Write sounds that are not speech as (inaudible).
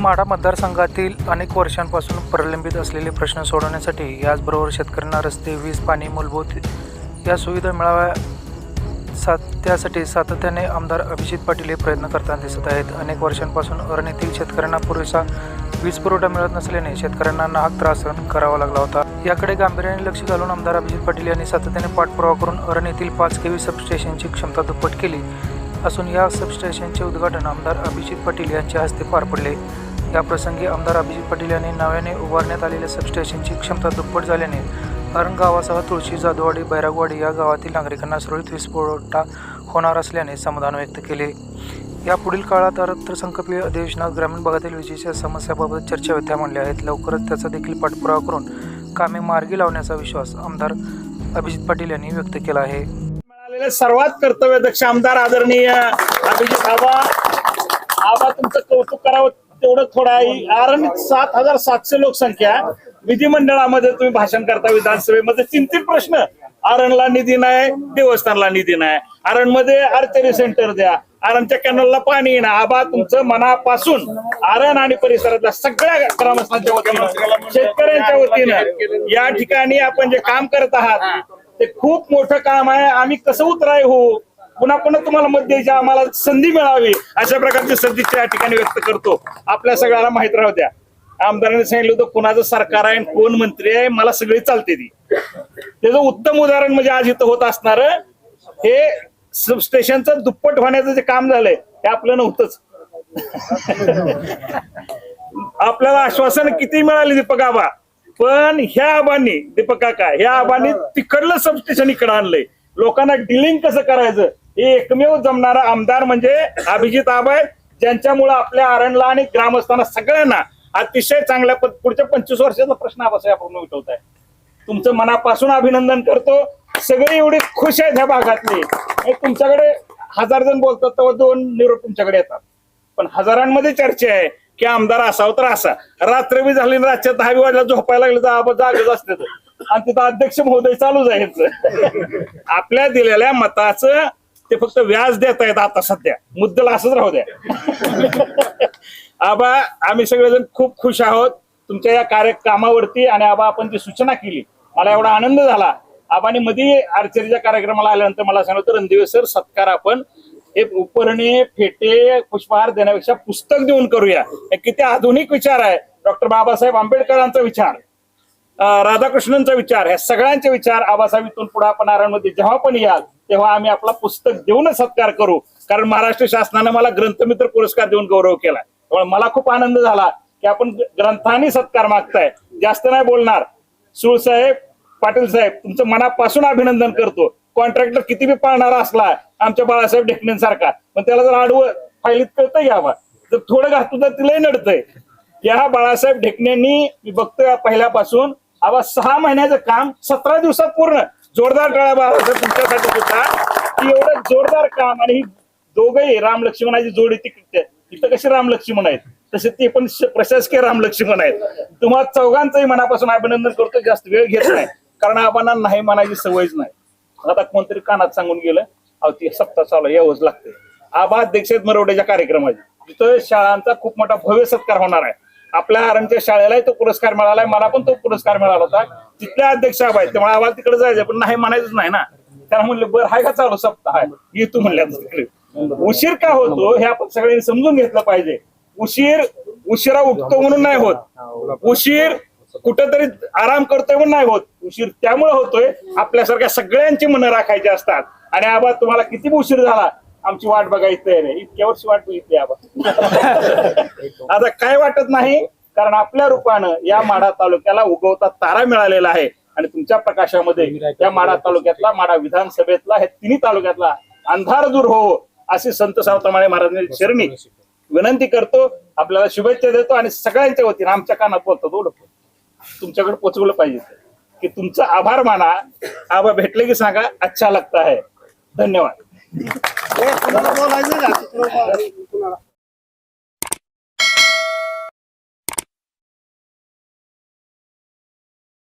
माढा मतदारसंघातील अनेक वर्षांपासून प्रलंबित असलेले प्रश्न सोडवण्यासाठी याचबरोबर शेतकऱ्यांना रस्ते वीज पाणी मूलभूत या सुविधा मिळाव्या सात त्यासाठी सातत्याने आमदार अभिजित पाटील हे प्रयत्न करताना दिसत आहेत. अनेक वर्षांपासून अरणीतील शेतकऱ्यांना पुरेसा वीज पुरवठा मिळत नसल्याने शेतकऱ्यांना नाहक त्रास सहन करावा लागला होता. याकडे गांभीर्याने लक्ष घालून आमदार अभिजित पाटील यांनी सातत्याने पाठपुरावा करून अरण येथील पाच केवी सबस्टेशनची क्षमता दुप्पट केली. असून या सबस्टेशनचे उद्घाटन आमदार अभिजित पाटील यांच्या हस्ते पार पडले. याप्रसंगी आमदार अभिजित पाटील यांनी नव्याने उभारण्यात आलेल्या सबस्टेशनची क्षमता दुप्पट झाल्याने अरण गावासह तुळशी जाधववाडी बैरागवाडी या गावातील नागरिकांना सुरळीत वीज पुरवठा होणार असल्याने समाधान व्यक्त केले. या पुढील काळात अर्थसंकल्पीय अधिवेशनात ग्रामीण भागातील विजेच्या समस्याबाबत चर्चा व्यथा मांडल्या आहेत. लवकरच त्याचा देखील पाठपुरावा करून कामे मार्गी लावण्याचा विश्वास आमदार अभिजित पाटील यांनी व्यक्त केला आहे. सर्वात कर्तव्यदक्ष आमदार आदरणीय अभिजित आबा. आबा तुमचं कौतुक करावं. तेवढं थोडं आहे. कारण सात हजार सातशे लोकसंख्या विधिमंडळामध्ये तुम्ही भाषण करता विधानसभेमध्ये. चिंतित प्रश्न. आरणला निधी नाही देवस्थानला निधी नाही. आरणमध्ये आर्चरी सेंटर द्या. आरणच्या कॅनलला पाणी येणं. आबा तुमचं मनापासून आरण आणि परिसरातल्या सगळ्या ग्रामस्थांच्या वतीनं शेतकऱ्यांच्या वतीनं या ठिकाणी आपण जे काम करत आहात ते खूप मोठं काम आहे. आम्ही कसं उतराय हो? पुन्हा पुन्हा तुम्हाला मत द्यायची आम्हाला संधी मिळावी अशा प्रकारची सदिच्छा या ठिकाणी व्यक्त करतो. आपल्या सगळ्याला माहीत राहू द्या. आमदारांनी सांगितलं होतं कोणाचं सरकार आहे कोण मंत्री आहे मला सगळी चालते ती. त्याचं उत्तम उदाहरण म्हणजे आज इथं होत असणार हे सबस्टेशनचं दुप्पट होण्याचं जे काम झालंय हे आपलं नव्हतंच. आपल्याला आश्वासन किती मिळाले दीपक आबा? पण ह्या आबांनी दीपक काका ह्या आबांनी तिकडलं सबस्टेशन इकडं आणलंय. लोकांना डिलिंग कसं करायचं? हे एकमेव जमणारा आमदार म्हणजे अभिजित आबाय ज्यांच्यामुळे आपल्या आरणला आणि ग्रामस्थांना सगळ्यांना अतिशय चांगल्या पुढच्या पंचवीस वर्षाचा प्रश्न आपण उठवत आहे. तुमचं मनापासून अभिनंदन करतो. सगळे एवढे खुश आहेत ह्या भागातले. तुमच्याकडे हजार जण बोलतात तेव्हा दोन निरोप तुमच्याकडे येतात. पण हजारांमध्ये चर्चा आहे की आमदार असावं तर असा. रात्र बी झाली रातच्या दहा वाजला झोपायला लागले तर आबा जागच असते आणि तिथं अध्यक्ष महोदय चालूच जायचं आपल्या दिलेल्या मताचं ते फक्त व्याज देत आहेत आता सध्या. मुद्दल असंच राहू द्या. (laughs) आबा आम्ही सगळेजण खूप खुश आहोत. तुमच्या या कार्य कामावरती आणि आबा आपण जी सूचना केली मला एवढा आनंद झाला. आबाने मध्ये आर्चरीच्या कार्यक्रमाला आल्यानंतर मला सांगितलं रणदिवे सर सत्कार आपण हे उपरणे फेटे पुष्पहार देण्यापेक्षा पुस्तक देऊन करूया. हे किती आधुनिक विचार आहे. डॉक्टर बाबासाहेब आंबेडकरांचा विचार अं, राधाकृष्णनचा विचार ह्या सगळ्यांचे विचार आबासाहेब इथून पुढे आपण नारायणमध्ये जेव्हा पण याल तेव्हा आम्ही आपला पुस्तक देऊन सत्कार करू. कारण महाराष्ट्र शासनानं मला ग्रंथमित्र पुरस्कार देऊन गौरव केला त्यामुळे मला खूप आनंद झाला की आपण ग्रंथाने सत्कार मागताय. जास्त नाही बोलणार. सुळसाहेब पाटील साहेब तुमचं मनापासून अभिनंदन करतो. कॉन्ट्रॅक्टर किती बी पाळणारा असला आमच्या बाळासाहेब ढेकणेंसारखा पण त्याला जर आडवं फायलीत कळतं घ्यावा जर थोडं घातलं तर तिलाही नडतंय. या बाळासाहेब ढेकण्यांनी मी बघतोय पहिल्यापासून आवा सहा महिन्याचं काम सतरा दिवसात पूर्ण. जोरदार टाळा बाळासाहेब तुमच्यासाठी सुद्धा. की एवढं जोरदार काम आणि ही दोघंही राम लक्ष्मणाची जोडी तिकडे इथं कशी राम लक्ष्मण आहेत? तसे ते पण प्रशासकीय राम लक्ष्मण आहेत. तुम्हाला चौघांचंही मनापासून अभिनंदन करतो जास्त वेळ घेत नाही. कारण आबांना नाही म्हणायची सवयच नाही. आता कोणतरी कानात सांगून गेलं अहो ती सप्ताह चालू यावंच लागते आबा अध्यक्ष आहेत मरवड्याच्या तिथं शाळांचा खूप मोठा भव्य सत्कार होणार आहे. आपल्या आरामच्या शाळेलाही तो पुरस्कार मिळालाय मला पण तो पुरस्कार मिळाला होता. तिथल्या अध्यक्ष आबा आहेत त्यामुळे आम्हाला तिकडे जायचं पण नाही म्हणायचंच नाही ना. त्याला म्हणलं बरं हाय का चालू सप्ताह? येतो म्हणल्या तिकडे. उशीर का होतो हे आपण सगळ्यांनी समजून घेतलं पाहिजे. उशीर उशिरा उठतो म्हणून नाही होत. उशीर कुठंतरी आराम करतोय म्हणून नाही होत. उशीर त्यामुळे होतोय आपल्यासारख्या सगळ्यांची मनं राखायची असतात. आणि आबा तुम्हाला किती उशीर झाला? आमची वाट बघायची तयार आहे. इतक्या वर्षी वाट बघितली आबा (laughs) आता काय वाटत नाही? कारण आपल्या रूपानं या माढा तालुक्याला उगवता तारा मिळालेला आहे. आणि तुमच्या प्रकाशामध्ये या माढा तालुक्यातला माढा विधानसभेतला हे तिन्ही तालुक्यातला अंधार दूर हो अशी संत सावतमाळे महाराजांनी शरणी विनंती करतो आपल्याला शुभेच्छा देतो आणि सगळ्यांच्या वतीनं आमच्या कानात बोलतो थोडं तुमच्याकडे पोचवलं पाहिजे. की तुमचा आभार माना. आबा भेटले की सांगा अच्छा लगता है. धन्यवाद. 我来这两个车